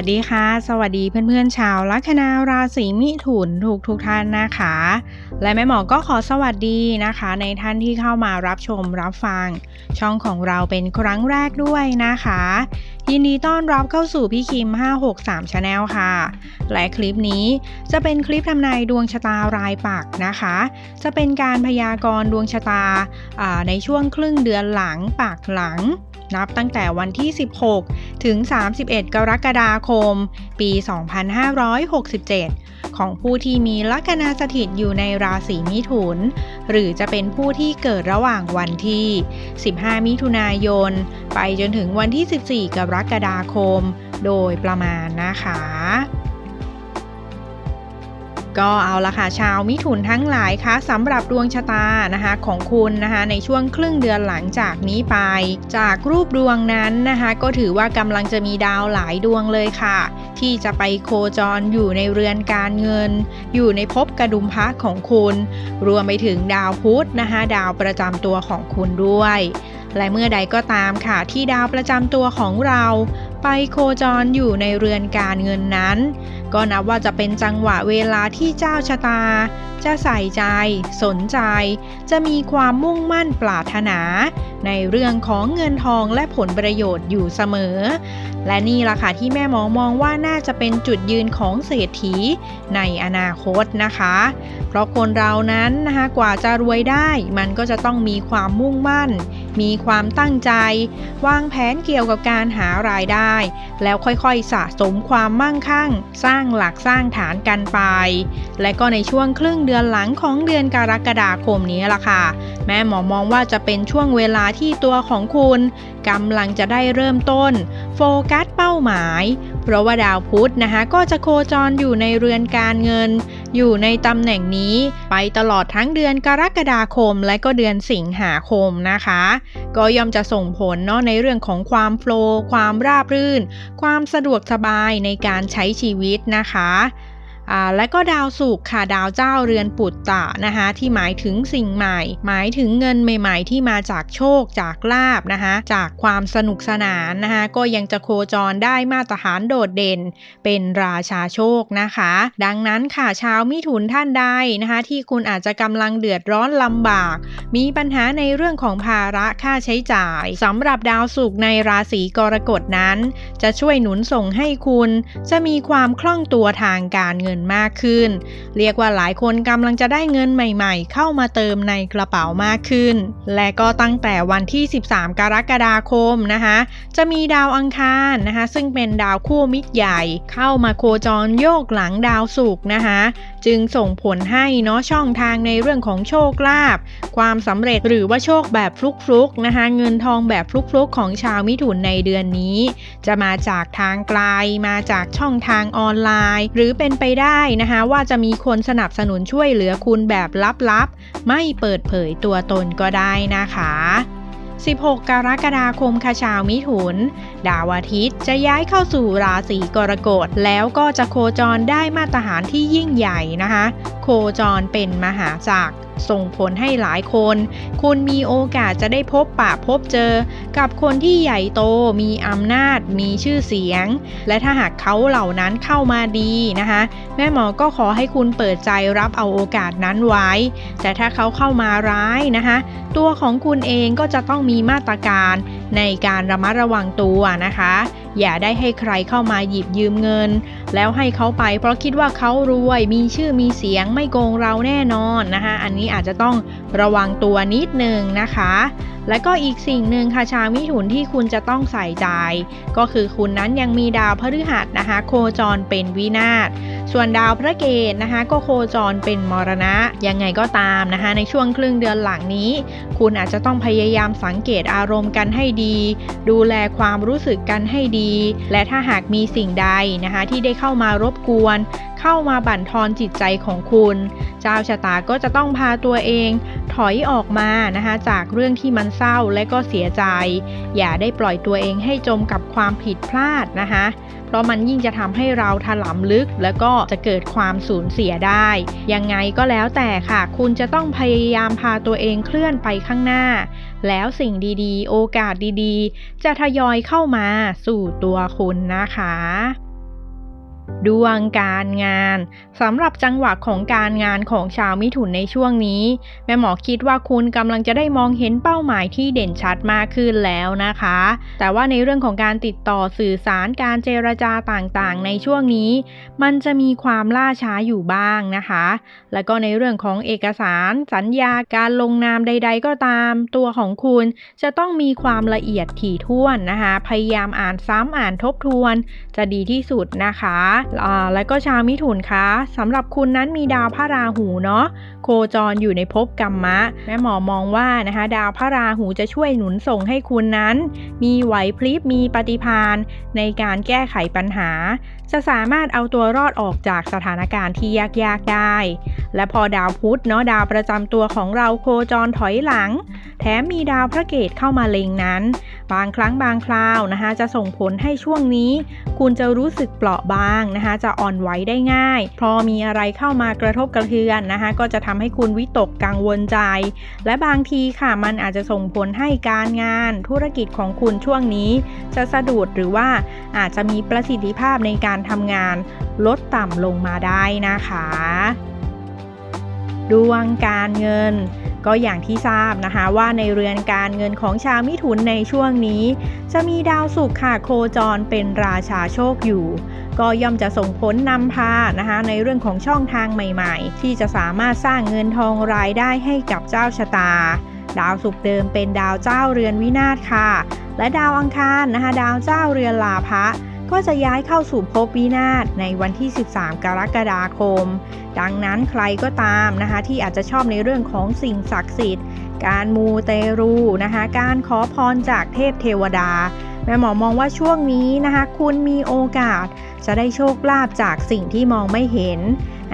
วัสดีค่ะ สวัสดีเพื่อนๆชาวลัคนาราศีมิถุนทุกทุกท่านนะคะ และแม่หมอก็ขอสวัสดีนะคะ ในท่านที่เข้ามารับชมรับฟัง ช่องของเราเป็นครั้งแรกด้วยนะคะ ยินดีต้อนรับเข้าสู่พี่คิม 563 Channel ค่ะ และคลิปนี้จะเป็นคลิปทำนายดวงชะตารายปักนะคะ จะเป็นการพยากรณ์ดวงชะตาในช่วงครึ่งเดือนหลังปากหลัง นับตั้งแต่วันที่ 16 ถึง 31 กรกฎาคม ปี 2567 ของผู้ที่มีลัคนาสถิตอยู่ในราศีมิถุน หรือจะเป็นผู้ที่เกิดระหว่างวันที่ 15 มิถุนายน ไปจนถึงวันที่ 14 กรกฎาคม โดยประมาณนะคะ ก็เอาละค่ะชาวมิถุนทั้งหลายคะสำหรับดวงชะตานะคะของคุณนะคะในช่วงครึ่งเดือนหลังจากนี้ไป จากรูปดวงนั้นนะคะก็ถือว่ากำลังจะมีดาวหลายดวงเลยค่ะ ที่จะไปโคจรอยู่ในเรือนการเงิน อยู่ในภพกระดุมพระของคุณ รวมไปถึงดาวพุธนะคะดาวประจำตัวของคุณด้วย และเมื่อใดก็ตามค่ะที่ดาวประจำตัวของเรา ไปโคจรอยู่ในเรือนการเงินนั้น ก็นับว่าจะเป็นจังหวะเวลาที่เจ้าชะตา จะใส่ใจ สนใจ จะมีความมุ่งมั่นปรารถนา ในเรื่องของเงินทองและผลประโยชน์อยู่เสมอ และนี่ล่ะค่ะที่แม่หมอมองว่าน่าจะเป็นจุดยืนของเศรษฐีในอนาคตนะคะ เพราะคนเรานั้นนะคะกว่าจะรวยได้ มันก็จะต้องมีความมุ่งมั่น มีความตั้งใจ วางแผนเกี่ยวกับการหารายได้ แล้วค่อยๆสะสมความมั่งคั่ง สร้างหลักสร้างฐานกันไป และก็ในช่วงครึ่งเดือนหลังของเดือนกรกฎาคมนี้ล่ะค่ะ แม่หมอมองว่าจะเป็นช่วงเวลาที่ตัวของคุณกำลังจะได้เริ่มต้น โฟกัสเป้าหมาย เพราะว่าดาวพุธนะคะก็จะโคจรอยู่ในเรือนการเงิน อยู่ในตำแหน่งนี้ไปตลอดทั้งเดือนกรกฎาคมและก็เดือนสิงหาคมนะคะ ก็ย่อมจะส่งผลเนาะในเรื่องของความโฟล์ความราบรื่น ความสะดวกสบายในการใช้ชีวิตนะคะ และก็ดาวศุกค่ะดาวเจ้าเรือนปุตตะนะคะที่หมายถึงสิ่งใหม่ หมายถึงเงินใหม่ ๆ ที่มาจากโชคจากลาบนะคะจากความสนุกสนานนะคะก็ยังจะโคจรได้มาตรฐานโดดเด่น เป็นราชาโชคนะคะ ดังนั้นค่ะชาวมิถุนท่านใดนะคะที่คุณอาจจะกำลังเดือดร้อนลำบาก มีปัญหาในเรื่องของภาระค่าใช้จ่ายสำหรับดาวศุกในราศีกรกฎนั้น จะช่วยหนุนส่งให้คุณ จะมีความคล่องตัวทางการเงินมากขึ้น เรียกว่าหลายคนกำลังจะได้เงินใหม่ๆ เข้ามาเติมในกระเป๋ามากขึ้น และก็ตั้งแต่วันที่ 13 กรกฎาคมนะคะจะมีดาวอังคารนะคะซึ่งเป็นดาวคู่มิตรใหญ่ เข้ามาโคจรโยกหลังดาวศุกร์นะคะจึงส่งผลให้เนาะช่องทางในเรื่องของโชคลาภความสำเร็จหรือว่าโชคแบบฟลุกๆนะคะเงินทองแบบฟลุกๆ ของชาวมิถุนในเดือนนี้ จะมาจากทางไกลมาจากช่องทางออนไลน์ หรือเป็นไปได้นะคะว่าจะมีคนสนับสนุนช่วยเหลือคุณแบบลับๆ ไม่เปิดเผยตัวตนก็ได้นะคะ 16 กรกฎาคมค่ะชาวมิถุน ดาวอาทิตย์จะย้ายเข้าสู่ราศีกรกฎแล้วก็จะโคจรได้มาตรฐานที่ยิ่งใหญ่นะคะ โคจรเป็นมหาจักร ส่งผลให้หลายคน คุณมีโอกาสจะได้พบปะพบเจอ กับคนที่ใหญ่โต มีอำนาจ มีชื่อเสียง และถ้าหากเขาเหล่านั้นเข้ามาดีนะคะ แม่หมอก็ขอให้คุณเปิดใจรับเอาโอกาสนั้นไว้ แต่ถ้าเขาเข้ามาร้ายนะคะ ตัวของคุณเองก็จะต้องมีมาตรการในการระมัดระวังตัวนะคะ อย่าได้ให้ใครเข้ามาหยิบยืมเงิน แล้วให้เขาไป เพราะคิดว่าเขารวยมีชื่อมีเสียงไม่โกงเราแน่นอนนะคะ อันนี้อาจจะต้องระวังตัวนิดนึงนะคะ และก็อีกสิ่งหนึ่งค่ะชาวมิถุนที่คุณจะต้องใส่ใจ ก็คือคุณนั้นยังมีดาวพฤหัสนะคะ โคจรเป็นวินาศส่วนดาวพระเกตนะคะ ก็โคจรเป็นมรณะ ยังไงก็ตามนะคะ ในช่วงครึ่งเดือนหลังนี้ คุณอาจจะต้องพยายามสังเกตอารมณ์กันให้ดี ดูแลความรู้สึกกันให้ดี และถ้าหากมีสิ่งใดนะคะที่ได้เข้ามารบกวน เข้ามาบั่นทอนจิตใจของคุณ เจ้าชะตาก็จะต้องพาตัวเองถอยออกมานะคะจากเรื่องที่มันเศร้าและก็เสียใจ อย่าได้ปล่อยตัวเองให้จมกับความผิดพลาดนะคะเพราะมันยิ่งจะทำให้เราถลำลึก แล้วก็จะเกิดความสูญเสียได้ ยังไงก็แล้วแต่ค่ะ คุณจะต้องพยายามพาตัวเองเคลื่อนไปข้างหน้า แล้วสิ่งดีๆ โอกาสดีๆ จะทยอยเข้ามาสู่ตัวคุณนะคะ ดวงการงานสำหรับจังหวะของการงานของชาวมิถุนในช่วงนี้ แม่หมอคิดว่าคุณกำลังจะได้มองเห็นเป้าหมายที่เด่นชัดมากขึ้นแล้วนะคะ แต่ว่าในเรื่องของการติดต่อสื่อสารการเจรจาต่างๆ ในช่วงนี้ มันจะมีความล่าช้าอยู่บ้างนะคะ แล้วก็ในเรื่องของเอกสาร สัญญาการลงนามใด ๆ ก็ตาม ตัวของคุณจะต้องมีความละเอียดถี่ถ้วนนะคะ พยายามอ่านซ้ำอ่านทบทวน จะดีที่สุดนะคะแล้วก็ชาวมิถุนคะสำหรับคุณนั้นมีดาวพระราหูเนาะโคจรอยู่ในภพกรรมะแม่หมอมองว่านะคะ ดาวพระราหูจะช่วยหนุนส่งให้คุณนั้น มีไหวพริบมีปฏิภาณในการแก้ไขปัญหา จะสามารถเอาตัวรอดออกจากสถานการณ์ที่ยากๆได้ และพอดาวพุธเนาะดาวประจำตัวของเราโคจรถอยหลัง แถมมีดาวพระเกตเข้ามาเล็งนั้น บางครั้งบางคราวนะคะจะส่งผลให้ช่วงนี้ คุณจะรู้สึกเปราะบางนะคะจะอ่อนไหวได้ง่าย พอมีอะไรเข้ามากระทบกระเทือนนะคะก็จะทำให้คุณวิตกกังวลใจ และบางทีค่ะมันอาจจะส่งผลให้การงาน ธุรกิจของคุณช่วงนี้ จะสะดุดหรือว่าอาจจะมีประสิทธิภาพในการทำงาน ลดต่ำลงมาได้นะคะ ดวงการเงิน ก็อย่างที่ทราบนะคะว่าในเรือนการเงินของชาวมิถุนในช่วงนี้ จะมีดาวศุกร์ค่ะโคจรเป็นราชาโชคอยู่ ก็ย่อมจะส่งผลนำพานะคะในเรื่องของช่องทางใหม่ๆ ที่จะสามารถสร้างเงินทองรายได้ให้กับเจ้าชะตา ดาวศุกร์เดิมเป็นดาวเจ้าเรือนวินาศค่ะ และดาวอังคารนะคะ ดาวเจ้าเรือนลาภะ ก็จะย้ายเข้าสู่ภพวินาศในวันที่ 13 กรกฎาคม ดังนั้นใครก็ตามนะคะที่อาจจะชอบในเรื่องของสิ่งศักดิ์สิทธิ์ การมูเตรูนะคะการขอพรจากเทพเทวดา แม่หมอมองว่าช่วงนี้นะคะคุณมีโอกาสจะได้โชคลาภจากสิ่งที่มองไม่เห็น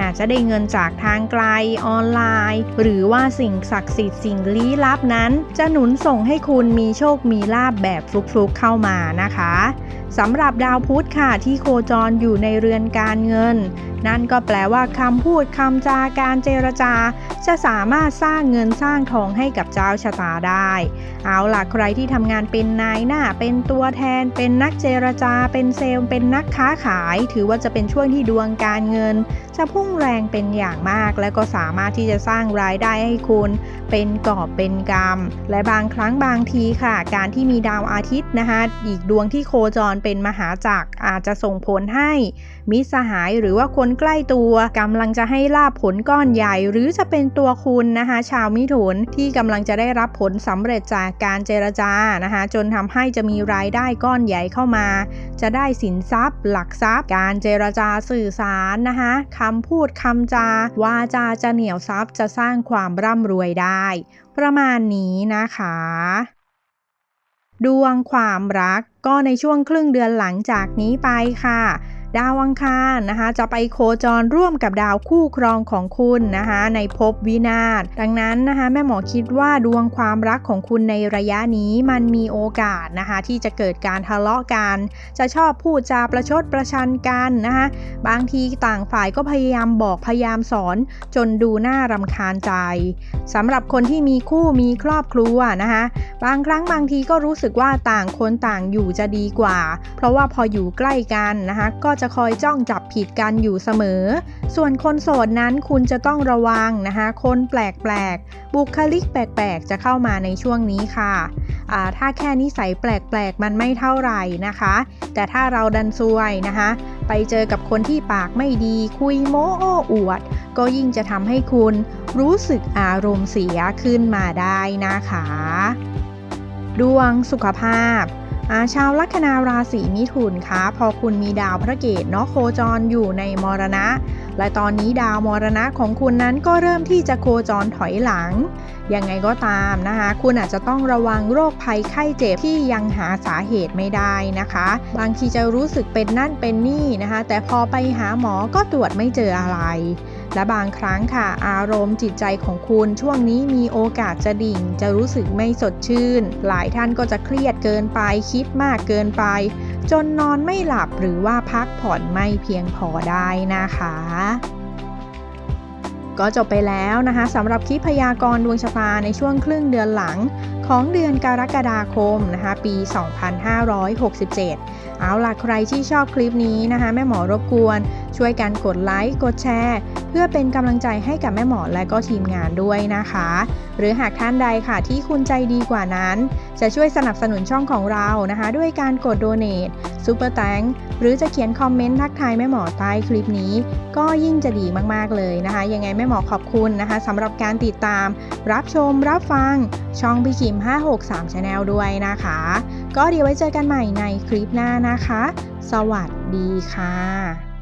อาจจะได้เงินจากทางไกลออนไลน์ หรือว่าสิ่งศักดิ์สิทธิ์สิ่งลี้ลับนั้น จะหนุนส่งให้คุณมีโชคมีลาบแบบฟลุกๆเข้ามานะคะ สำหรับดาวพุธค่ะที่โคจรอยู่ในเรือนการเงิน นั่นก็แปลว่าคำพูดคำจาการเจรจา จะสามารถสร้างเงินสร้างทองให้กับเจ้าชะตาได้ เอาล่ะใครที่ทำงานเป็นนายหน้า เป็นตัวแทน เป็นนักเจรจา เป็นเซลล์ เป็นนักค้าขาย ถือว่าจะเป็นช่วงที่ดวงการเงิน จะพุ่งแรงเป็นอย่างมาก และก็สามารถที่จะสร้างรายได้ให้คุณ เป็นกอบเป็นกำและบางครั้งบางทีค่ะ การที่มีดาวอาทิตย์นะคะอีกดวงที่โคจรเป็นมหาจักรอาจจะส่งผลให้มิสหายหรือว่าคนใกล้ตัวกำลังจะให้ลาบผลก้อนใหญ่ หรือจะเป็นตัวคุณนะคะชาวมิถุนที่กำลังจะได้รับผลสำเร็จจากการเจรจานะคะจนทำให้จะมีรายได้ก้อนใหญ่เข้ามา จะได้สินทรัพย์ หลักทรัพย์ การเจรจาสื่อสารนะคะคำพูดคำจาวาจาจะเหนี่ยวทรัพย์จะสร้างความร่ำรวยได้ ประมาณนี้นะคะ ดวงความรักก็ในช่วงครึ่งเดือนหลังจากนี้ไปค่ะ ดาวอังคารนะคะ จะไปโคจรร่วมกับดาวคู่ครองของคุณนะคะ ในภพวินาศดังนั้นนะคะแม่หมอคิดว่าดวงความรักของคุณในระยะนี้มันมีโอกาสนะคะที่จะเกิดการทะเลาะกันจะชอบพูดจาประชดประชันกันนะคะบางทีต่างฝ่ายก็พยายามบอกพยายามสอนจนดูน่ารำคาญใจสำหรับคนที่มีคู่มีครอบครัวนะคะบางครั้งบางทีก็รู้สึกว่าต่างคนต่างอยู่จะดีกว่า เพราะว่าพออยู่ใกล้กันนะคะก็จะคอยจ้องจับผิดกันอยู่เสมอ ส่วนคนโสดนั้นคุณจะต้องระวังนะคะ คนแปลกๆ บุคลิกแปลกๆ จะเข้ามาในช่วงนี้ค่ะถ้าแค่นิสัยแปลกๆ มันไม่เท่าไหร่นะคะ แต่ถ้าเราดันซวยนะคะ ไปเจอกับคนที่ปากไม่ดีคุยโม้โอ้อวด ก็ยิ่งจะทำให้คุณรู้สึกอารมณ์เสียขึ้นมาได้นะคะ ดวงสุขภาพ อาชาวลัคนาราศีมิถุนคะพอคุณมีดาวพระเกตเนาะโคจรอยู่ในมรณะ และตอนนี้ดาวมรณะของคุณนั้นก็เริ่มที่จะโคจรถอยหลัง ยังไงก็ตามนะคะ คุณอาจจะต้องระวังโรคภัยไข้เจ็บที่ยังหาสาเหตุไม่ได้นะคะ บางทีจะรู้สึกเป็นนั่นเป็นนี่นะคะ แต่พอไปหาหมอก็ตรวจไม่เจออะไร และบางครั้งค่ะ อารมณ์จิตใจของคุณช่วงนี้มีโอกาสจะดิ่ง จะรู้สึกไม่สดชื่น หลายท่านก็จะเครียดเกินไปคิดมากเกินไป จนนอนไม่หลับหรือว่าพักผ่อนไม่เพียงพอได้นะคะ ก็จบไปแล้วนะคะสำหรับคลิปพยากรณ์ดวงชะตาในช่วงครึ่งเดือนหลังของเดือนกรกฎาคมนะคะ ปี 2567 เอาล่ะใครที่ชอบคลิปนี้นะคะ แม่หมอรบกวน ช่วยกันกดไลค์ กดแชร์ พื่อเป็นกำลังใจให้กับแม่หมอและก็ทีมงานด้วยนะคะ หรือหากท่านใดค่ะที่คุณใจดีกว่านั้น จะช่วยสนับสนุนช่องของเรานะคะ ด้วยการกดโดเน a t ซูเปอร์แตงหรือจะเขียนคอมเมนต์ทักทายแม่หมอใต้คลิปนี้ ก็ยิ่งจะดีมากๆเลยนะคะ ยังไงแม่หมอขอบคุณนะคะสำหรับการติดตาม รับชมรับฟังช่องพี่คิม 563 Channel ด้วยนะคะ ก็เดี๋ยวไว้เจอกันใหม่ในคลิปหน้านะคะ สวัสดีค่ะ